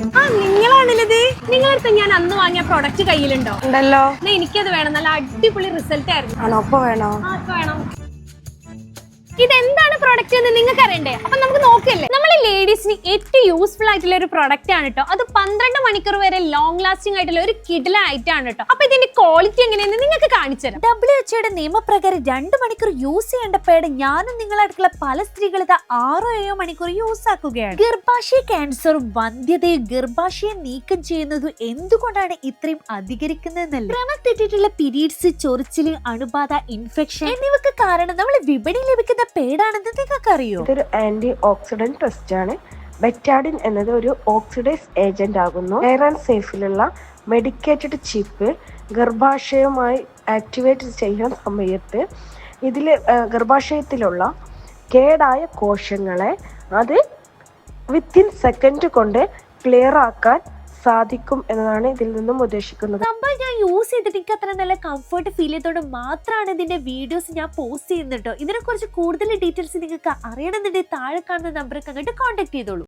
ആ നിങ്ങളാണില്ലത്? നിങ്ങളടുത്ത് ഞാൻ അന്ന് വാങ്ങിയ പ്രൊഡക്റ്റ് കയ്യിലുണ്ടോ? ഉണ്ടല്ലോ. എന്നാ എനിക്കത് വേണം. നല്ല അടിപൊളി റിസൾട്ട് ആയിരുന്നു. ആണോ? ഒപ്പം വേണോ? ആ, ഇപ്പൊ വേണം. ഇതെന്താണ് പ്രോഡക്റ്റ് എന്ന് നിങ്ങൾക്ക് അറിയണ്ടേ അപ്പൊ നമുക്ക് ലേഡീസിന് ഏറ്റവും യൂസ്ഫുൾ ആയിട്ടുള്ള ഒരു പ്രൊഡക്റ്റ് ആണ് കേട്ടോ അത് പന്ത്രണ്ട് മണിക്കൂർ വരെ ലോങ് ലാസ്റ്റിംഗ് ആയിട്ടുള്ള ഒരു കിഡില ആയിട്ടാണ് കേട്ടോ അപ്പൊ ഇതിന്റെ ക്വാളിറ്റി എങ്ങനെയെന്ന് നിങ്ങൾക്ക് കാണിച്ചു തരാം. ഡബ്ല്യു എച്ച്ഒയുടെ നിയമപ്രകാരം രണ്ട് മണിക്കൂർ യൂസ് ചെയ്യേണ്ട പേട് ഞാനും നിങ്ങളായിട്ടുള്ള പല സ്ത്രീകൾ ഇത് ആറോ ഏഴോ മണിക്കൂർ യൂസ് ആക്കുകയാണ്. ഗർഭാശയ ക്യാൻസറും വന്ധ്യതയും ഗർഭാശയം നീക്കം ചെയ്യുന്നതും എന്തുകൊണ്ടാണ് ഇത്രയും അധികരിക്കുന്നതെന്നല്ല? ക്രമം തെറ്റിയിട്ടുള്ള പീരീഡ്സ് ചൊറിച്ചിൽ അണുബാധ ഇൻഫെക്ഷൻ എന്നിവക്ക് കാരണം നമ്മൾ വിപണി ലഭിക്കുന്ന പേടാണെന്ന് നിങ്ങൾക്ക് അറിയോ ഇതൊരു ആന്റി ഓക്സിഡന്റ് ടെസ്റ്റ് ആണ്. ബെറ്റാഡിൻ എന്നത് ഒരു ഓക്സിഡൈസ് ഏജന്റ് ആകുന്നു. ആൻഡ് സേഫിലുള്ള മെഡിക്കേറ്റഡ് ചിപ്പ് ഗർഭാശയവുമായി ആക്ടിവേറ്റ് ചെയ്യുന്ന സമയത്ത് ഇതിൽ ഗർഭാശയത്തിലുള്ള കേടായ കോശങ്ങളെ അത് വിത്തിൻ സെക്കൻഡ് കൊണ്ട് ക്ലിയർ ആക്കാൻ സാധിക്കും എന്നതാണ് ഇതിൽ നിന്നും ഉദ്ദേശിക്കുന്നത്. സംഭവം ഞാൻ യൂസ് ചെയ്തിട്ട് എനിക്ക് അത്ര നല്ല കംഫർട്ട് ഫീൽ ചെയ്തോണ്ട് മാത്രമാണ് ഇതിന്റെ വീഡിയോസ് ഞാൻ പോസ്റ്റ് ചെയ്യുന്നുണ്ടോ ഇതിനെ കുറിച്ച് കൂടുതൽ ഡീറ്റെയിൽസ് നിങ്ങൾക്ക് അറിയണമെന്നുണ്ടെങ്കിൽ താഴെ കാണുന്ന നമ്പർക്ക് അങ്ങോട്ട് കോൺടാക്ട് ചെയ്തോളൂ.